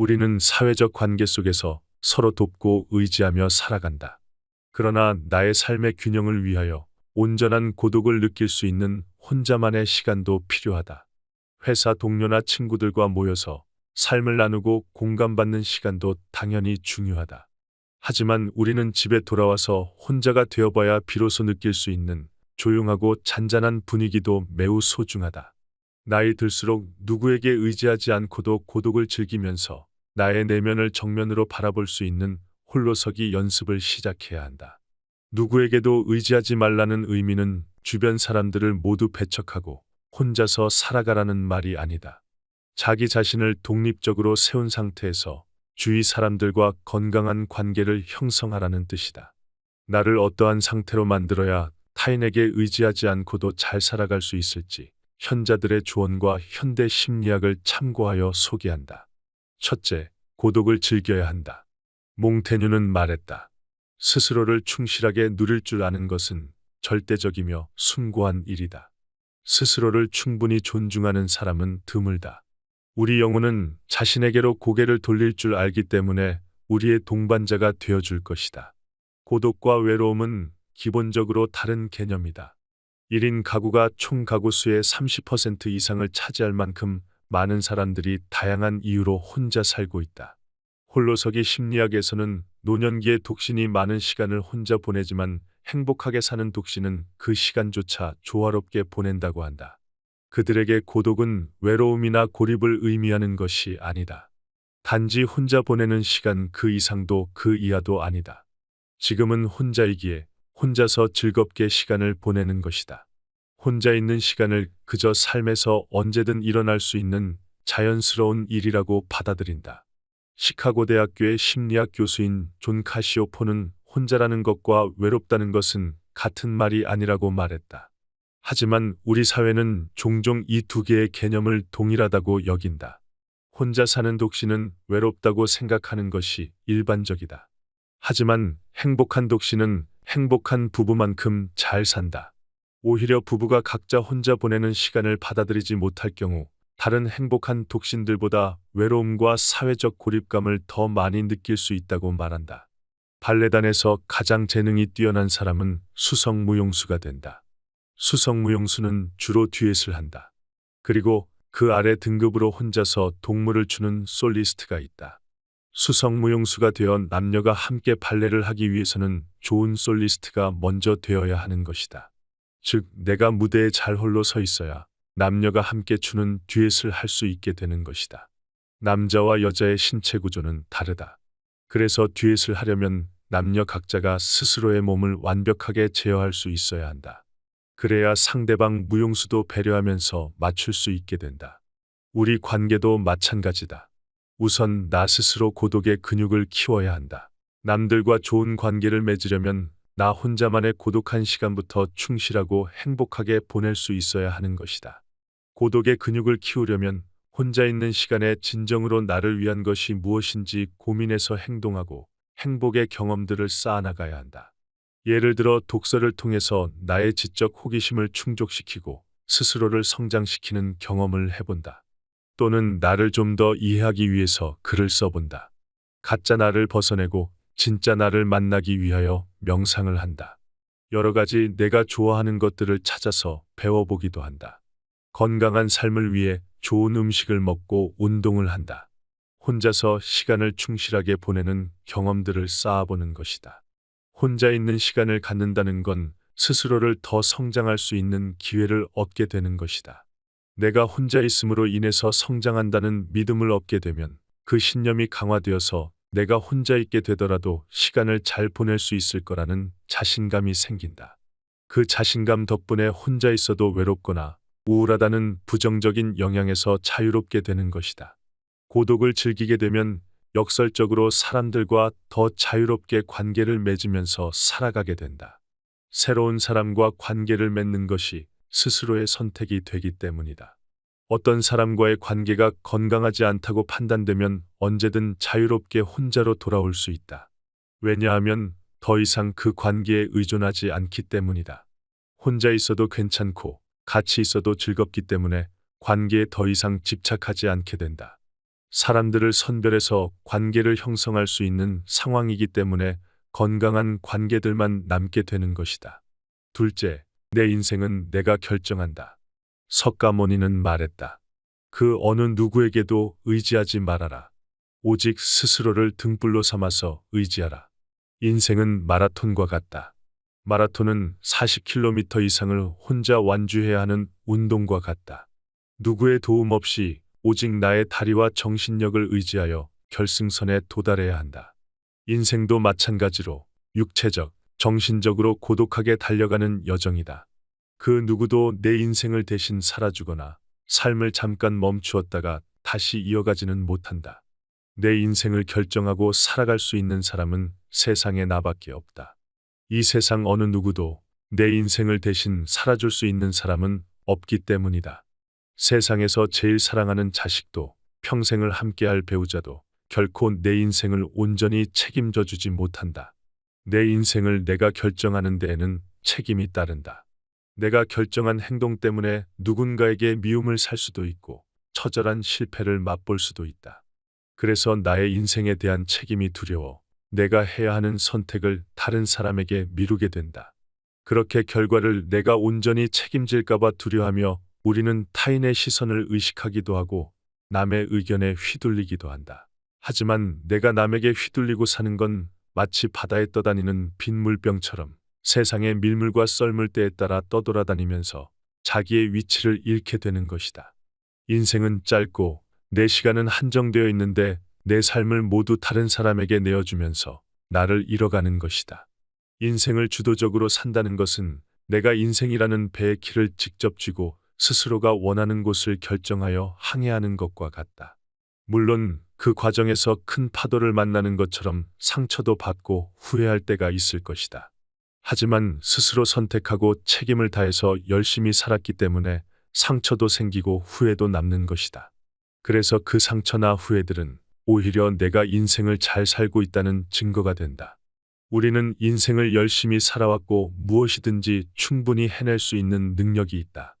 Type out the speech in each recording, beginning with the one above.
우리는 사회적 관계 속에서 서로 돕고 의지하며 살아간다. 그러나 나의 삶의 균형을 위하여 온전한 고독을 느낄 수 있는 혼자만의 시간도 필요하다. 회사 동료나 친구들과 모여서 삶을 나누고 공감받는 시간도 당연히 중요하다. 하지만 우리는 집에 돌아와서 혼자가 되어봐야 비로소 느낄 수 있는 조용하고 잔잔한 분위기도 매우 소중하다. 나이 들수록 누구에게 의지하지 않고도 고독을 즐기면서 나의 내면을 정면으로 바라볼 수 있는 홀로서기 연습을 시작해야 한다. 누구에게도 의지하지 말라는 의미는 주변 사람들을 모두 배척하고 혼자서 살아가라는 말이 아니다. 자기 자신을 독립적으로 세운 상태에서 주위 사람들과 건강한 관계를 형성하라는 뜻이다. 나를 어떠한 상태로 만들어야 타인에게 의지하지 않고도 잘 살아갈 수 있을지 현자들의 조언과 현대 심리학을 참고하여 소개한다. 첫째, 고독을 즐겨야 한다. 몽테뉴는 말했다. 스스로를 충실하게 누릴 줄 아는 것은 절대적이며 숭고한 일이다. 스스로를 충분히 존중하는 사람은 드물다. 우리 영혼은 자신에게로 고개를 돌릴 줄 알기 때문에 우리의 동반자가 되어줄 것이다. 고독과 외로움은 기본적으로 다른 개념이다. 1인 가구가 총 가구 수의 30% 이상을 차지할 만큼 많은 사람들이 다양한 이유로 혼자 살고 있다. 홀로서기 심리학에서는 노년기의 독신이 많은 시간을 혼자 보내지만 행복하게 사는 독신은 그 시간조차 조화롭게 보낸다고 한다. 그들에게 고독은 외로움이나 고립을 의미하는 것이 아니다. 단지 혼자 보내는 시간 그 이상도 그 이하도 아니다. 지금은 혼자이기에 혼자서 즐겁게 시간을 보내는 것이다. 혼자 있는 시간을 그저 삶에서 언제든 일어날 수 있는 자연스러운 일이라고 받아들인다. 시카고 대학교의 심리학 교수인 존 카시오포는 혼자라는 것과 외롭다는 것은 같은 말이 아니라고 말했다. 하지만 우리 사회는 종종 이 두 개의 개념을 동일하다고 여긴다. 혼자 사는 독신은 외롭다고 생각하는 것이 일반적이다. 하지만 행복한 독신은 행복한 부부만큼 잘 산다. 오히려 부부가 각자 혼자 보내는 시간을 받아들이지 못할 경우 다른 행복한 독신들보다 외로움과 사회적 고립감을 더 많이 느낄 수 있다고 말한다. 발레단에서 가장 재능이 뛰어난 사람은 수성무용수가 된다. 수성무용수는 주로 듀엣을 한다. 그리고 그 아래 등급으로 혼자서 동물을 추는 솔리스트가 있다. 수성무용수가 되어 남녀가 함께 발레를 하기 위해서는 좋은 솔리스트가 먼저 되어야 하는 것이다. 즉, 내가 무대에 잘 홀로 서 있어야 남녀가 함께 추는 듀엣을 할 수 있게 되는 것이다. 남자와 여자의 신체 구조는 다르다. 그래서 듀엣을 하려면 남녀 각자가 스스로의 몸을 완벽하게 제어할 수 있어야 한다. 그래야 상대방 무용수도 배려하면서 맞출 수 있게 된다. 우리 관계도 마찬가지다. 우선 나 스스로 고독의 근육을 키워야 한다. 남들과 좋은 관계를 맺으려면 나 혼자만의 고독한 시간부터 충실하고 행복하게 보낼 수 있어야 하는 것이다. 고독의 근육을 키우려면 혼자 있는 시간에 진정으로 나를 위한 것이 무엇인지 고민해서 행동하고 행복의 경험들을 쌓아나가야 한다. 예를 들어 독서를 통해서 나의 지적 호기심을 충족시키고 스스로를 성장시키는 경험을 해본다. 또는 나를 좀 더 이해하기 위해서 글을 써본다. 가짜 나를 벗어내고 진짜 나를 만나기 위하여 명상을 한다. 여러 가지 내가 좋아하는 것들을 찾아서 배워보기도 한다. 건강한 삶을 위해 좋은 음식을 먹고 운동을 한다. 혼자서 시간을 충실하게 보내는 경험들을 쌓아보는 것이다. 혼자 있는 시간을 갖는다는 건 스스로를 더 성장할 수 있는 기회를 얻게 되는 것이다. 내가 혼자 있음으로 인해서 성장한다는 믿음을 얻게 되면 그 신념이 강화되어서 내가 혼자 있게 되더라도 시간을 잘 보낼 수 있을 거라는 자신감이 생긴다. 그 자신감 덕분에 혼자 있어도 외롭거나 우울하다는 부정적인 영향에서 자유롭게 되는 것이다. 고독을 즐기게 되면 역설적으로 사람들과 더 자유롭게 관계를 맺으면서 살아가게 된다. 새로운 사람과 관계를 맺는 것이 스스로의 선택이 되기 때문이다. 어떤 사람과의 관계가 건강하지 않다고 판단되면 언제든 자유롭게 혼자로 돌아올 수 있다. 왜냐하면 더 이상 그 관계에 의존하지 않기 때문이다. 혼자 있어도 괜찮고 같이 있어도 즐겁기 때문에 관계에 더 이상 집착하지 않게 된다. 사람들을 선별해서 관계를 형성할 수 있는 상황이기 때문에 건강한 관계들만 남게 되는 것이다. 둘째, 내 인생은 내가 결정한다. 석가모니는 말했다. 그 어느 누구에게도 의지하지 말아라. 오직 스스로를 등불로 삼아서 의지하라. 인생은 마라톤과 같다. 마라톤은 40km 이상을 혼자 완주해야 하는 운동과 같다. 누구의 도움 없이 오직 나의 다리와 정신력을 의지하여 결승선에 도달해야 한다. 인생도 마찬가지로 육체적, 정신적으로 고독하게 달려가는 여정이다. 그 누구도 내 인생을 대신 살아주거나 삶을 잠깐 멈추었다가 다시 이어가지는 못한다. 내 인생을 결정하고 살아갈 수 있는 사람은 세상에 나밖에 없다. 이 세상 어느 누구도 내 인생을 대신 살아줄 수 있는 사람은 없기 때문이다. 세상에서 제일 사랑하는 자식도 평생을 함께할 배우자도 결코 내 인생을 온전히 책임져 주지 못한다. 내 인생을 내가 결정하는 데에는 책임이 따른다. 내가 결정한 행동 때문에 누군가에게 미움을 살 수도 있고 처절한 실패를 맛볼 수도 있다. 그래서 나의 인생에 대한 책임이 두려워 내가 해야 하는 선택을 다른 사람에게 미루게 된다. 그렇게 결과를 내가 온전히 책임질까봐 두려워하며 우리는 타인의 시선을 의식하기도 하고 남의 의견에 휘둘리기도 한다. 하지만 내가 남에게 휘둘리고 사는 건 마치 바다에 떠다니는 빗물병처럼 세상의 밀물과 썰물 때에 따라 떠돌아다니면서 자기의 위치를 잃게 되는 것이다. 인생은 짧고 내 시간은 한정되어 있는데 내 삶을 모두 다른 사람에게 내어주면서 나를 잃어가는 것이다. 인생을 주도적으로 산다는 것은 내가 인생이라는 배의 키를 직접 쥐고 스스로가 원하는 곳을 결정하여 항해하는 것과 같다. 물론 그 과정에서 큰 파도를 만나는 것처럼 상처도 받고 후회할 때가 있을 것이다. 하지만 스스로 선택하고 책임을 다해서 열심히 살았기 때문에 상처도 생기고 후회도 남는 것이다. 그래서 그 상처나 후회들은 오히려 내가 인생을 잘 살고 있다는 증거가 된다. 우리는 인생을 열심히 살아왔고 무엇이든지 충분히 해낼 수 있는 능력이 있다.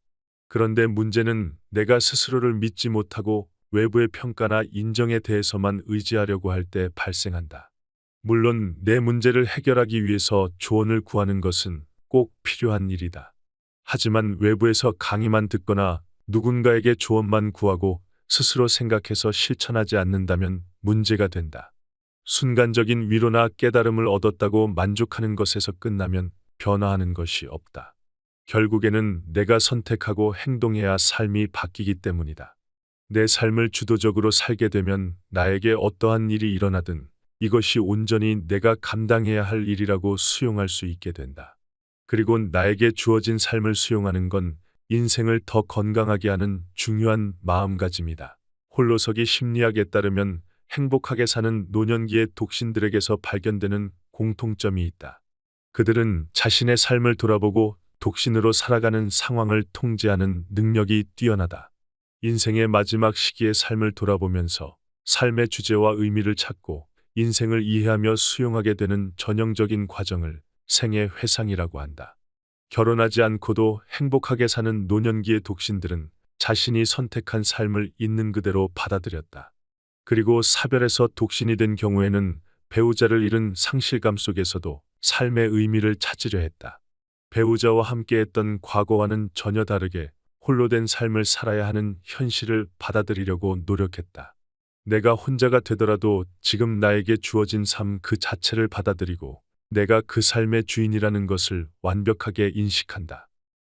그런데 문제는 내가 스스로를 믿지 못하고 외부의 평가나 인정에 대해서만 의지하려고 할 때 발생한다. 물론 내 문제를 해결하기 위해서 조언을 구하는 것은 꼭 필요한 일이다. 하지만 외부에서 강의만 듣거나 누군가에게 조언만 구하고 스스로 생각해서 실천하지 않는다면 문제가 된다. 순간적인 위로나 깨달음을 얻었다고 만족하는 것에서 끝나면 변화하는 것이 없다. 결국에는 내가 선택하고 행동해야 삶이 바뀌기 때문이다. 내 삶을 주도적으로 살게 되면 나에게 어떠한 일이 일어나든 이것이 온전히 내가 감당해야 할 일이라고 수용할 수 있게 된다. 그리고 나에게 주어진 삶을 수용하는 건 인생을 더 건강하게 하는 중요한 마음가짐이다. 홀로서기 심리학에 따르면 행복하게 사는 노년기의 독신들에게서 발견되는 공통점이 있다. 그들은 자신의 삶을 돌아보고 독신으로 살아가는 상황을 통제하는 능력이 뛰어나다. 인생의 마지막 시기의 삶을 돌아보면서 삶의 주제와 의미를 찾고 인생을 이해하며 수용하게 되는 전형적인 과정을 생의 회상이라고 한다. 결혼하지 않고도 행복하게 사는 노년기의 독신들은 자신이 선택한 삶을 있는 그대로 받아들였다. 그리고 사별해서 독신이 된 경우에는 배우자를 잃은 상실감 속에서도 삶의 의미를 찾으려 했다. 배우자와 함께했던 과거와는 전혀 다르게 홀로 된 삶을 살아야 하는 현실을 받아들이려고 노력했다. 내가 혼자가 되더라도 지금 나에게 주어진 삶 그 자체를 받아들이고 내가 그 삶의 주인이라는 것을 완벽하게 인식한다.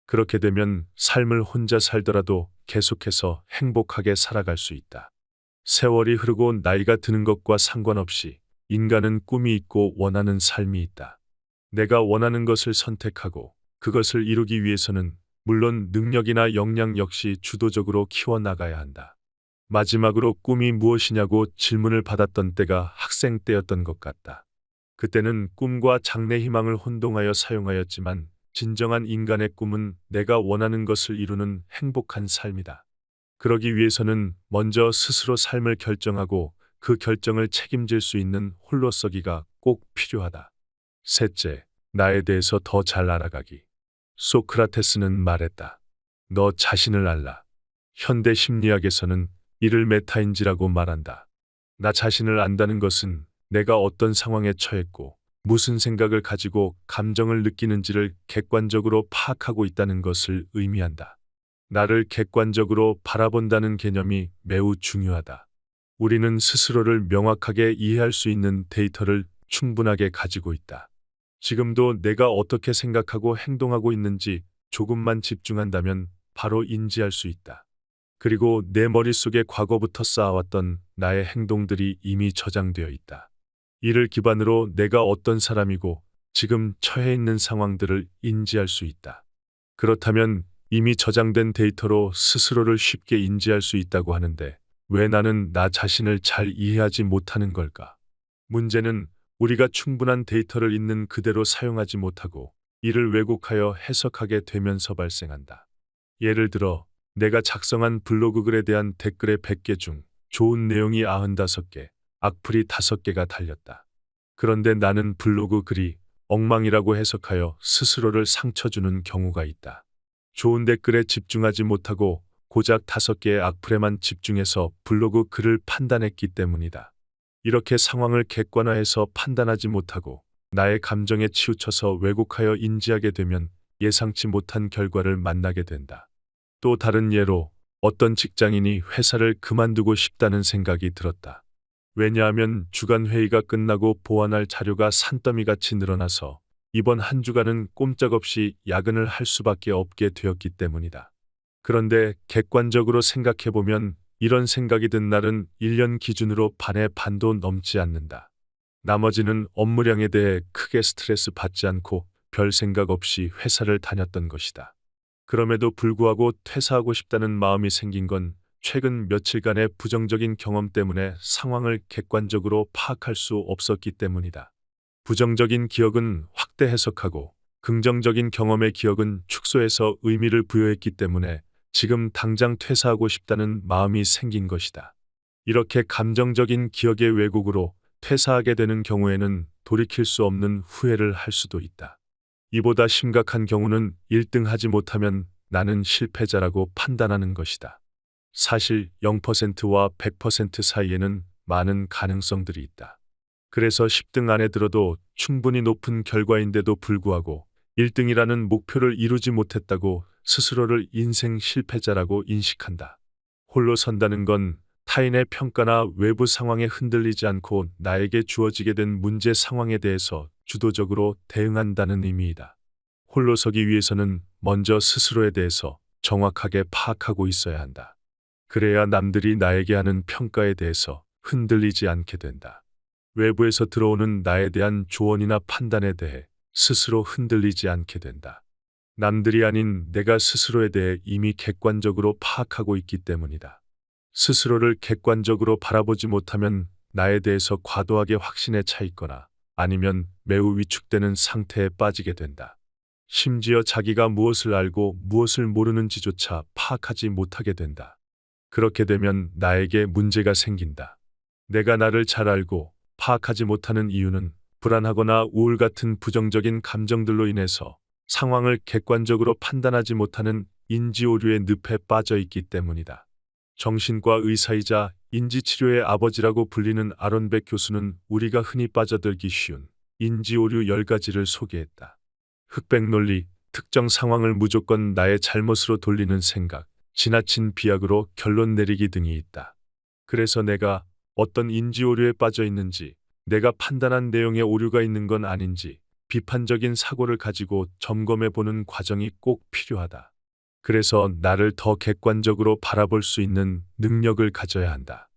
그렇게 되면 삶을 혼자 살더라도 계속해서 행복하게 살아갈 수 있다. 세월이 흐르고 나이가 드는 것과 상관없이 인간은 꿈이 있고 원하는 삶이 있다. 내가 원하는 것을 선택하고 그것을 이루기 위해서는 물론 능력이나 역량 역시 주도적으로 키워나가야 한다. 마지막으로 꿈이 무엇이냐고 질문을 받았던 때가 학생 때였던 것 같다. 그때는 꿈과 장래 희망을 혼동하여 사용하였지만 진정한 인간의 꿈은 내가 원하는 것을 이루는 행복한 삶이다. 그러기 위해서는 먼저 스스로 삶을 결정하고 그 결정을 책임질 수 있는 홀로서기가 꼭 필요하다. 셋째, 나에 대해서 더 잘 알아가기. 소크라테스는 말했다. 너 자신을 알라. 현대 심리학에서는 이를 메타인지라고 말한다. 나 자신을 안다는 것은 내가 어떤 상황에 처했고 무슨 생각을 가지고 감정을 느끼는지를 객관적으로 파악하고 있다는 것을 의미한다. 나를 객관적으로 바라본다는 개념이 매우 중요하다. 우리는 스스로를 명확하게 이해할 수 있는 데이터를 충분하게 가지고 있다. 지금도 내가 어떻게 생각하고 행동하고 있는지 조금만 집중한다면 바로 인지할 수 있다. 그리고 내 머릿속에 과거부터 쌓아왔던 나의 행동들이 이미 저장되어 있다. 이를 기반으로 내가 어떤 사람이고 지금 처해 있는 상황들을 인지할 수 있다. 그렇다면 이미 저장된 데이터로 스스로를 쉽게 인지할 수 있다고 하는데 왜 나는 나 자신을 잘 이해하지 못하는 걸까? 문제는 우리가 충분한 데이터를 있는 그대로 사용하지 못하고 이를 왜곡하여 해석하게 되면서 발생한다. 예를 들어 내가 작성한 블로그 글에 대한 댓글의 100개 중 좋은 내용이 95개, 악플이 5개가 달렸다. 그런데 나는 블로그 글이 엉망이라고 해석하여 스스로를 상처 주는 경우가 있다. 좋은 댓글에 집중하지 못하고 고작 다섯 개의 악플에만 집중해서 블로그 글을 판단했기 때문이다. 이렇게 상황을 객관화해서 판단하지 못하고 나의 감정에 치우쳐서 왜곡하여 인지하게 되면 예상치 못한 결과를 만나게 된다. 또 다른 예로 어떤 직장인이 회사를 그만두고 싶다는 생각이 들었다. 왜냐하면 주간 회의가 끝나고 보완할 자료가 산더미같이 늘어나서 이번 한 주간은 꼼짝없이 야근을 할 수밖에 없게 되었기 때문이다. 그런데 객관적으로 생각해보면 이런 생각이 든 날은 1년 기준으로 반의 반도 넘지 않는다. 나머지는 업무량에 대해 크게 스트레스 받지 않고 별 생각 없이 회사를 다녔던 것이다. 그럼에도 불구하고 퇴사하고 싶다는 마음이 생긴 건 최근 며칠간의 부정적인 경험 때문에 상황을 객관적으로 파악할 수 없었기 때문이다. 부정적인 기억은 확대 해석하고 긍정적인 경험의 기억은 축소해서 의미를 부여했기 때문에 지금 당장 퇴사하고 싶다는 마음이 생긴 것이다. 이렇게 감정적인 기억의 왜곡으로 퇴사하게 되는 경우에는 돌이킬 수 없는 후회를 할 수도 있다. 이보다 심각한 경우는 1등 하지 못하면 나는 실패자라고 판단하는 것이다. 사실 0%와 100% 사이에는 많은 가능성들이 있다. 그래서 10등 안에 들어도 충분히 높은 결과인데도 불구하고 1등이라는 목표를 이루지 못했다고 스스로를 인생 실패자라고 인식한다. 홀로 선다는 건 타인의 평가나 외부 상황에 흔들리지 않고 나에게 주어지게 된 문제 상황에 대해서 주도적으로 대응한다는 의미이다. 홀로 서기 위해서는 먼저 스스로에 대해서 정확하게 파악하고 있어야 한다. 그래야 남들이 나에게 하는 평가에 대해서 흔들리지 않게 된다. 외부에서 들어오는 나에 대한 조언이나 판단에 대해 스스로 흔들리지 않게 된다. 남들이 아닌 내가 스스로에 대해 이미 객관적으로 파악하고 있기 때문이다. 스스로를 객관적으로 바라보지 못하면 나에 대해서 과도하게 확신에 차 있거나 아니면 매우 위축되는 상태에 빠지게 된다. 심지어 자기가 무엇을 알고 무엇을 모르는지조차 파악하지 못하게 된다. 그렇게 되면 나에게 문제가 생긴다. 내가 나를 잘 알고 파악하지 못하는 이유는 불안하거나 우울 같은 부정적인 감정들로 인해서 상황을 객관적으로 판단하지 못하는 인지오류의 늪에 빠져 있기 때문이다. 정신과 의사이자 인지치료의 아버지라고 불리는 아론백 교수는 우리가 흔히 빠져들기 쉬운 인지오류 10가지를 소개했다. 흑백 논리, 특정 상황을 무조건 나의 잘못으로 돌리는 생각, 지나친 비약으로 결론 내리기 등이 있다. 그래서 내가 어떤 인지오류에 빠져 있는지, 내가 판단한 내용에 오류가 있는 건 아닌지, 비판적인 사고를 가지고 점검해 보는 과정이 꼭 필요하다. 그래서 나를 더 객관적으로 바라볼 수 있는 능력을 가져야 한다.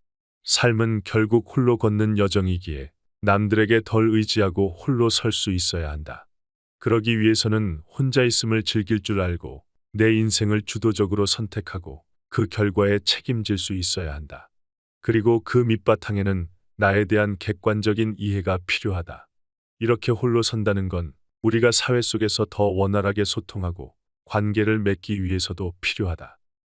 삶은 결국 홀로 걷는 여정이기에 남들에게 덜 의지하고 홀로 설 수 있어야 한다. 그러기 위해서는 혼자 있음을 즐길 줄 알고 내 인생을 주도적으로 선택하고 그 결과에 책임질 수 있어야 한다. 그리고 그 밑바탕에는 나에 대한 객관적인 이해가 필요하다. 이렇게 홀로 선다는 건 우리가 사회 속에서 더 원활하게 소통하고 관계를 맺기 위해서도 필요하다.